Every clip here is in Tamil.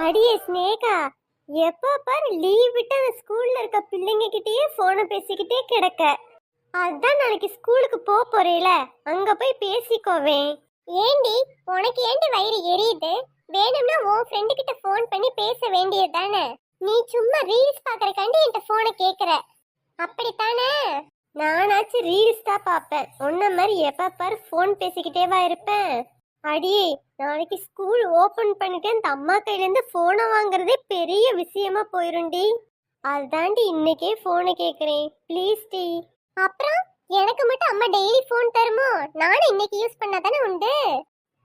அடியே ஸ்னேகா எப்போ பார் லீவ் விட்டு அந்த ஸ்கூல்ல இருக்க பிள்ளைங்க கிட்டயே போனை பேசிக்கிட்டே கிடக்க. அதான் நாளைக்கு ஸ்கூலுக்கு போக போறேல அங்க போய் பேசிக்கோவே ஏண்டி உனக்கு ஏண்டி வயிறு எரியுது? வேணும்னா உன் ஃப்ரெண்டு கிட்ட ஃபோன் பண்ணி பேச வேண்டியது தானே? நீ சும்மா ரீல்ஸ் பாக்குறக்காண்டி என்கிட்ட போனை கேக்குற. அப்படித்தானே? நானாச்சும் ரீல்ஸ் தான் பார்ப்பேன். உன்ன மாதிரி எப்ப பாரு ஃபோன் பேசிக்கிட்டேவா இருப்பேன். அடியே நாளைக்கு ஸ்கூல் ஓபன் பண்ணிட்டு அந்த அம்மா கையில இருந்து போனை வாங்குறதே பெரிய விஷயமா போயிருண்டி அதுதாண்டி இன்னைக்கே போனை கேக்குறேன். ப்ளீஸ் டி. அப்புறம் எனக்கு மட்டும் அம்மா டெய்லி ஃபோன் தருமோ? நானும் இன்னைக்கு யூஸ் பண்ணாதானே உண்டு?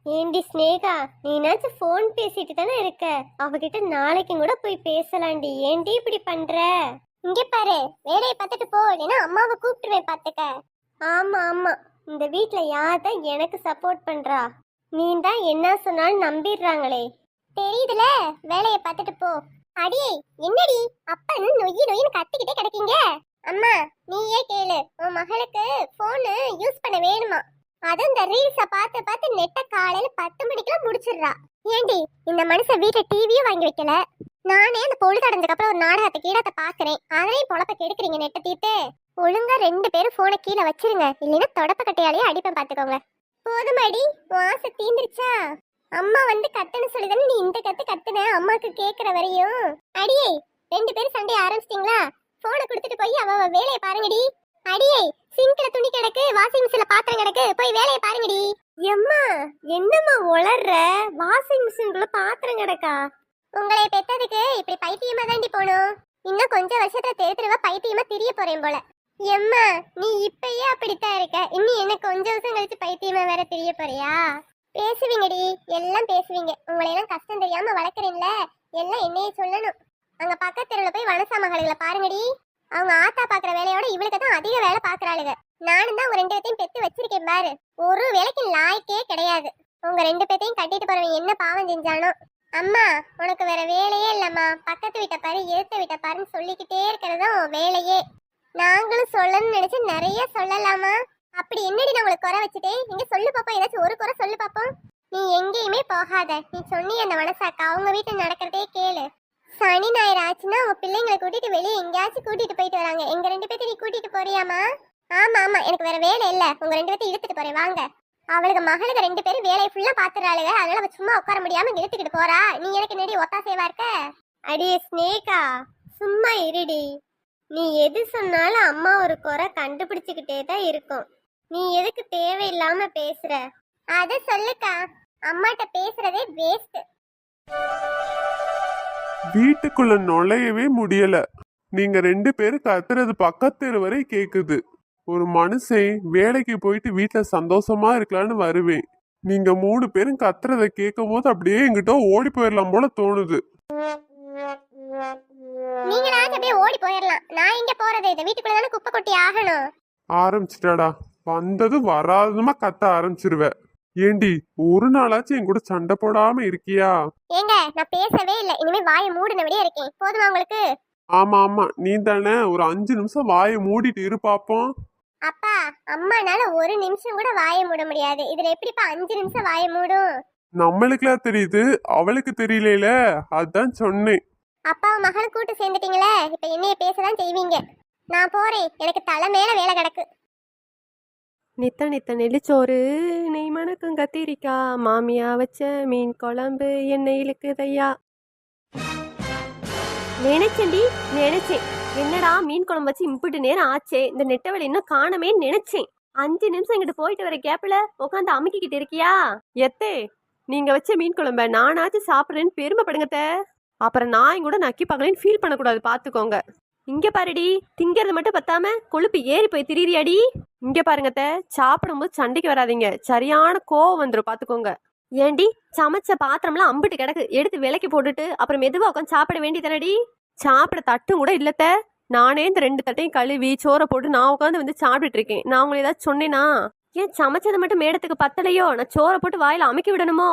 ஏண்டி ஸ்னேகா நீனாச்சும் ஃபோன் பேசிட்டு தானே இருக்க? அவகிட்ட நாளைக்கும் கூட போய் பேசலாண்டி ஏண்டி இப்படி பண்ற? இங்க பாரு வேலையை பார்த்துட்டு போ இல்லைன்னா அம்மாவை கூப்பிட்டுருவேன் பார்த்துக்க. ஆமா ஆமா. இந்த வீட்டில் யார் தான் எனக்கு சப்போர்ட் பண்றா? நீ தான் என்ன சொன்னாலும் நம்பிடுறாங்களே. தெரியுதுல? வேலையை பார்த்துட்டு போ. அடியே என்னடி? அப்பன் நொய்யி நொய்யின்னு கத்திக்கிட்டே கிடைக்கீங்க. அம்மா நீயே கேளு. உன் மகளுக்கு போனு யூஸ் பண்ண வேணுமா? அதுவும் இந்த ரீல்ஸ பார்த்து பார்த்து நெட்ட காலையில பத்து மணிக்கெல்லாம் முடிச்சிடுறா. ஏண்டி இந்த மனுஷன் வீட்டுல டிவியும் வாங்கி வைக்கல? நானே அந்த பொழுது அடைஞ்சதுக்கு அப்புறம் ஒரு நாடகத்தை கீழத்தை பாக்குறேன் அதையும் பொழப்ப கெடுக்குறீங்க நெட்ட தீட்டு ஒழுங்கா ரெண்டு பேரும் போனை கீழே வச்சிருங்க. இல்லைன்னா தொடப்ப கட்டையாலேயே அடிப்பேன் பாத்துக்கோங்க போதுமாடி உன் ஆசை தீந்துருச்சா அம்மா வந்து கத்துன்னு சொல்லிதானே நீ இந்த கத்து கத்துன அம்மாக்கு கேக்குற வரையும். அடியே ரெண்டு பேரும் சண்டை ஆரம்பிச்சிட்டீங்களா? போனை கொடுத்துட்டு போய் அவ அவ வேலையை பாருங்கடி. அடியே சிங்க்ல துணி கிடக்கு வாஷிங் மிஷின்ல பாத்திரம் கிடக்கு போய் வேலையை பாருங்கடி. எம்மா என்னம்மா உளர்ற? வாஷிங் மிஷின்குள்ள பாத்திரம் கிடக்கா? உங்களை பெத்ததுக்கு இப்படி பைத்தியமா தாண்டி போகணும் இன்னும் கொஞ்சம் வருஷத்துல தெரு தெருவா பைத்தியமா திரிய போறேன் போல. எம்மா நீ இப்பயே அப்படித்தான் இருக்க. இன்னும் என்ன கொஞ்சம் வருஷம் கழிச்சு பைத்தியமா வேற தெரிய போறியா? பேசுவீங்கடி எல்லாம் பேசுவீங்க. உங்களை எல்லாம் கஷ்டம் தெரியாம வளர்க்குறீங்கள எல்லாம் என்னையே சொல்லணும். அங்க பக்கத்து போய் வனசா பாருங்கடி. அவங்க ஆத்தா பாக்குற வேலையோட இவளுக்கு தான் அதிக வேலை பாக்குறாளுங்க நானும் தான் உங்க ரெண்டு பேத்தையும் பெத்து வச்சிருக்கேன் பாரு. ஒரு வேலைக்கு லாய்க்கே கிடையாது. உங்க ரெண்டு பேத்தையும் கட்டிட்டு போறவன் என்ன பாவம் செஞ்சானோ? அம்மா உனக்கு வேற வேலையே இல்லம்மா. பக்கத்து வீட்டை பாரு எடுத்த வீட்டை பாருன்னு சொல்லிக்கிட்டே இருக்கிறதும் வேலையே. நாங்களும் சொல்லணும்னு நினைச்சு நிறைய சொல்லலாமா? அப்படி என்னடி நான் உங்களுக்கு குறை வச்சுட்டேன்? நீங்க சொல்லு பாப்போம் ஏதாச்சும் ஒரு குறை சொல்லு பாப்போம் நீ எங்கேயுமே போகாத. நீ சொன்னி அந்த மனசாக்கா அவங்க வீட்டுல நடக்கிறதே கேளு. சனி ஞாயிறு ஆச்சுன்னா உங்க பிள்ளைங்களை கூட்டிட்டு வெளியே எங்கேயாச்சும் கூட்டிட்டு போயிட்டு வராங்க. எங்க ரெண்டு பேர்த்தையும் நீ கூட்டிட்டு போறியாமா ஆமா ஆமா எனக்கு வேற வேலை இல்ல. உங்க ரெண்டு பேர்த்தையும் இழுத்துட்டு போறேன் வாங்க. அவளுக்கு மகளுக்கு ரெண்டு பேரும் வேலையை ஃபுல்லா பாத்துறாளுங்க அதனால அவ சும்மா உட்கார முடியாம இங்க இழுத்துக்கிட்டு போறா. நீ எனக்கு நெடி ஒத்தாசேவா இருக்க? அடியே ஸ்னேகா. சும்மா இருடி. நீ எது சொன்னாலும் அம்மா ஒரு குறை கண்டுபிடிச்சுக்கிட்டே தான் இருக்கும். நீ எதுக்கு தேவையில்லாம பேசுற? அத சொல்லுக்கா. அம்மாட்ட பேசுறதே வேஸ்ட் வீட்டுக்குள்ள நுழையவே முடியல. நீங்க ரெண்டு பேரும் கத்துறது பக்கத்து வரை கேக்குது. ஒரு மனுஷன் வேலைக்கு போயிட்டு வீட்டுல சந்தோஷமா இருக்கலாம்னு வருவேன். நீங்க மூணு பேரும் கத்துறத கேட்கும் போது அப்படியே எங்கிட்ட ஓடி போயிடலாம் போல தோணுது. நீங்களாச்சும் அப்படியே ஓடி போயிடலாம் நான் எங்க போறது? இந்த வீட்டுக்குள்ள தானே குப்பை கொட்டி ஆகணும். ஆரம்பிச்சிட்டாடா. வந்ததும் வராததுமா கத்த ஆரம்பிச்சிருவ. ஏண்டி ஒரு நாளாச்சும் என் கூட சண்டை போடாம இருக்கியா? ஏங்க நான் பேசவே இல்லை. இனிமே வாயை மூடினபடியே இருக்கேன். போதுமா உங்களுக்கு? ஆமா ஆமா. நீ தானே ஒரு அஞ்சு நிமிஷம் வாயை மூடிட்டு இரு பாப்போம். அப்பா அம்மானால ஒரு நிமிஷம் கூட வாயை மூட முடியாது. இதுல எப்படிப்பா அஞ்சு நிமிஷம் வாயை மூடும்? நம்மளுக்குலாம் தெரியுது. அவளுக்கு தெரியல அதான் சொன்னேன். அப்பாவும் மகனும் கூட்டு சேர்ந்துட்டீங்களே? இப்போ என்னைய பேசதான் செய்வீங்க. நான் போறேன். எனக்கு தலை மேல வேலை கிடக்கு. நித்த நித்த நெல்லிச்சோறு நெய் மணக்கும் கத்திரிக்காய் மாமியா வச்ச மீன் குழம்பு எண்ணெய் இழுக்குதையா? நினைச்சேன்டி நினைச்சேன். என்னடா மீன் குழம்பு வச்சு இம்புட்டு நேரம் ஆச்சே. இந்த நெட்டவழி இன்னும் காணமே நினைச்சேன். அஞ்சு நிமிஷம் இங்கிட்டு போயிட்டு வர கேப்ல உட்காந்து அமுக்கிக்கிட்டு இருக்கியா? எத்தே நீங்க வச்ச மீன் குழம்ப நானாச்சும் சாப்பிட்றேன்னு பெருமைப்படுங்கத்தை அப்புறம் நான் கூட நக்கி பார்க்கலன்னு ஃபீல் பண்ணக்கூடாது பார்த்துக்கோங்க. இங்கே பாருடி திங்கிறது மட்டும் பத்தாம கொழுப்பு ஏறி போய் திரியாடி இங்கே பாருங்கத்தை சாப்பிடும்போது சண்டைக்கு வராதீங்க. சரியான கோவம் வந்துடும் பார்த்துக்கோங்க. ஏண்டி சமைச்ச பாத்திரம்லாம் அம்பிட்டு கிடக்கு. எடுத்து விலைக்கு போட்டுட்டு அப்புறம் மெதுவாக உட்காந்து சாப்பிட வேண்டியதானடி சாப்பிட தட்டும் கூட இல்லத்த நானே இந்த ரெண்டு தட்டையும் கழுவி சோறை போட்டு நான் உட்காந்து வந்து சாப்பிட்டுட்டு இருக்கேன். நான் உங்களை ஏதாச்சும் சொன்னேனா? ஏன் சமைச்சது மட்டும் மேடத்துக்கு பத்தலையோ? நான் சோறை போட்டு வாயில அமைக்க விடணுமோ?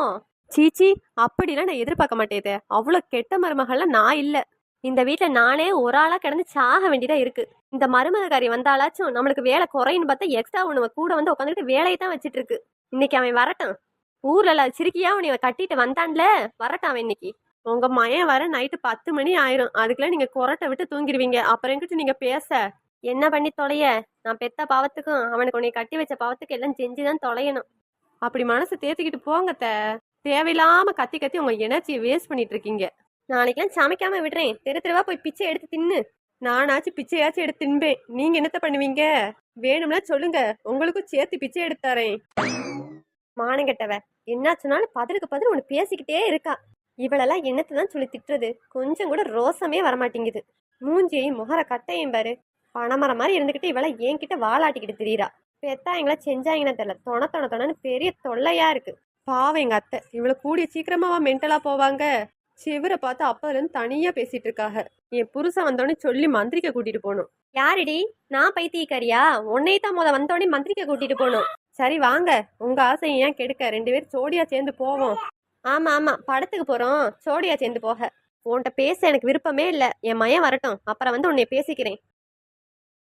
சீச்சி அப்படிலாம் நான் எதிர்பார்க்க மாட்டேதே அவ்வளோ கெட்ட மருமகள்லாம் நான் இல்லை. இந்த வீட்டில் நானே ஒரு ஆளாக கிடந்து சாக வேண்டியதா இருக்கு. இந்த மருமகக்காரி வந்தாலாச்சும் நம்மளுக்கு வேலை குறையுன்னு பார்த்தா எக்ஸ்ட்ரா ஒன்று கூட வந்து உட்காந்துட்டு வேலையை தான் வச்சுட்டு இருக்கு. இன்னைக்கு அவன் வரட்டும். ஊர்ல எல்லாம் சிரிக்கியா உன்னை கட்டிட்டு வந்தான்ல? வரட்டான் அவன் இன்னைக்கு. உங்க மயம் வர நைட்டு பத்து மணி ஆயிரும். அதுக்குள்ள நீங்க குரட்டை விட்டு தூங்கிடுவீங்க. அப்புறம் எங்கிட்ட நீங்க பேச? என்ன பண்ணி தொலைய? நான் பெத்த பாவத்துக்கும் அவனுக்கு உன்னை கட்டி வச்ச பாவத்துக்கு எல்லாம் செஞ்சுதான் தொலையணும். அப்படி மனசு தேத்திக்கிட்டு போங்கத்த தேவையில்லாம கத்தி கத்தி உங்க எனர்ஜியை வேஸ்ட் பண்ணிட்டு இருக்கீங்க நாளைக்கெல்லாம் சமைக்காம விடுறேன். தெரு தெருவா போய் பிச்சை எடுத்து தின்னு. நானாச்சும் பிச்சையாச்சும் எடுத்து தின்பேன். நீங்க என்னத்த பண்ணுவீங்க? வேணும்னா சொல்லுங்க. உங்களுக்கும் சேர்த்து பிச்சை எடுத்து தரேன். மானங்கெட்டவ என்னாச்சுனாலும் பதிலுக்கு பதில் ஒன்று பேசிக்கிட்டே இருக்கா. இவளெல்லாம் என்னத்தை தான் சொல்லி திட்டுறது? கொஞ்சம் கூட ரோசமே வரமாட்டேங்குது. மூஞ்சியையும் முகர கட்டையும் பாரு. பணமரம் மாதிரி இருந்துக்கிட்டு இவளை என்கிட்ட வாளாட்டிக்கிட்டு திரியிறா. பெத்தாங்களா செஞ்சாங்கன்னா தெரியல. தொண தொண தொணன்னு பெரிய தொல்லையா இருக்கு. பாவம் எங்க அத்தை. இவ்வளவு கூடிய சீக்கிரமாவா மென்டலா போவாங்க? சிவரை பார்த்து அப்பதுல இருந்து தனியா பேசிட்டு இருக்காக என் புருஷன் வந்தோடனே சொல்லி மந்திரிக்க கூட்டிட்டு போகணும் யாருடி? நான் பைத்தியக்காரியா? உன்னை தான் முத வந்தோடனே மந்திரிக்க கூட்டிட்டு போகணும் சரி வாங்க. உங்க ஆசையை ஏன் கெடுக்க? ரெண்டு பேரும் ஜோடியா சேர்ந்து போவோம். ஆமா ஆமா. படத்துக்கு போறோம். ஜோடியா சேர்ந்து போக. உன்கிட்ட பேச எனக்கு விருப்பமே இல்ல. என் மயம் வரட்டும். அப்புறம் வந்து உன்னை பேசிக்கிறேன்.